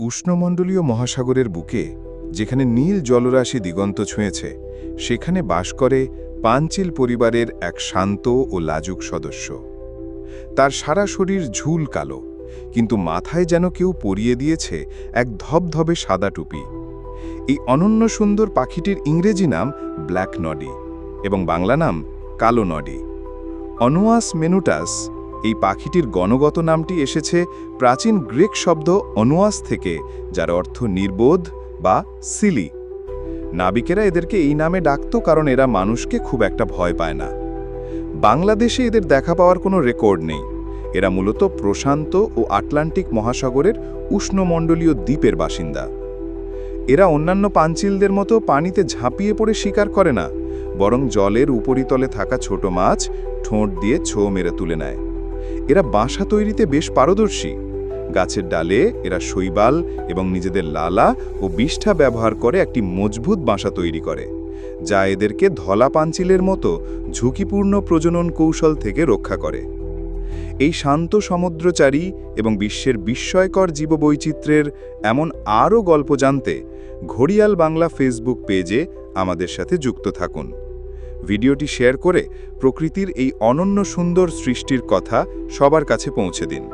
উষ্ণমণ্ডলীয় মহাসাগরের বুকে, যেখানে নীল জলরাশি দিগন্ত ছুঁয়েছে, সেখানে বাস করে পাঞ্চিল পরিবারের এক শান্ত ও লাজুক সদস্য। তার সারা শরীর ঝুল কালো, কিন্তু মাথায় যেন কেউ পরিয়ে দিয়েছে এক ধবধবে সাদা টুপি। এই অনন্য সুন্দর পাখিটির ইংরেজি নাম ব্ল্যাক নডি এবং বাংলা নাম কালো নডি। অনুয়াস মেনুটাস এই পাখিটির গণগত নামটি এসেছে প্রাচীন গ্রিক শব্দ অনুয়াস থেকে, যার অর্থ নির্বোধ বা সিলি। নাবিকেরা এদেরকে এই নামে ডাকত কারণ এরা মানুষকে খুব একটা ভয় পায় না। বাংলাদেশে এদের দেখা পাওয়ার কোনো রেকর্ড নেই। এরা মূলত প্রশান্ত ও আটলান্টিক মহাসাগরের উষ্ণমণ্ডলীয় দ্বীপের বাসিন্দা। এরা অন্যান্য পাঞ্চিলদের মতো পানিতে ঝাঁপিয়ে পড়ে শিকার করে না, বরং জলের উপরিতলে থাকা ছোট মাছ ঠোঁট দিয়ে ছো মেরে তুলে নেয়। এরা বাসা তৈরিতে বেশ পারদর্শী। গাছের ডালে এরা শৈবাল এবং নিজেদের লালা ও বিষ্ঠা ব্যবহার করে একটি মজবুত বাসা তৈরি করে, যা এদেরকে ধলা পাঞ্চিলের মতো ঝুঁকিপূর্ণ প্রজনন কৌশল থেকে রক্ষা করে। এই শান্ত সমুদ্রচারী এবং বিশ্বের বিস্ময়কর জীববৈচিত্র্যের এমন আরও গল্প জানতে ঘড়িয়াল বাংলা ফেসবুক পেজে আমাদের সাথে যুক্ত থাকুন। ভিডিওটি শেয়ার করে প্রকৃতির এই অনন্য সুন্দর সৃষ্টির কথা সবার কাছে পৌঁছে দিন।